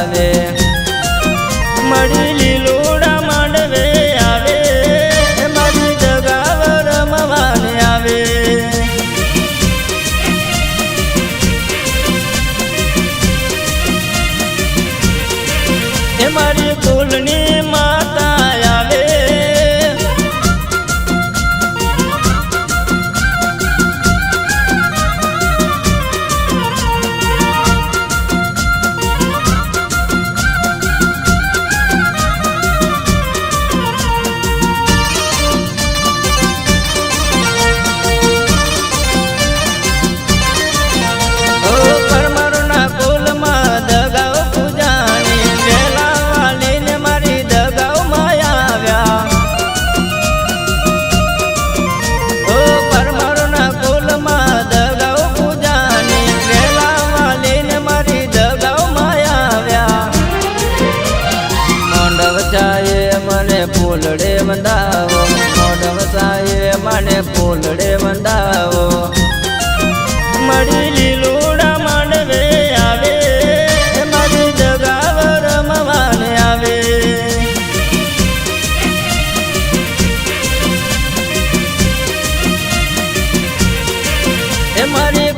આવે. મળી લીલોડા માંડવે આવે. મારી જગાવર મવાને આવે. એ મારી કુલની માતા માંડે વંદાવો. મળી લીલુડા માંડવે આવે મારી જગાવ રમવાને આવે. એ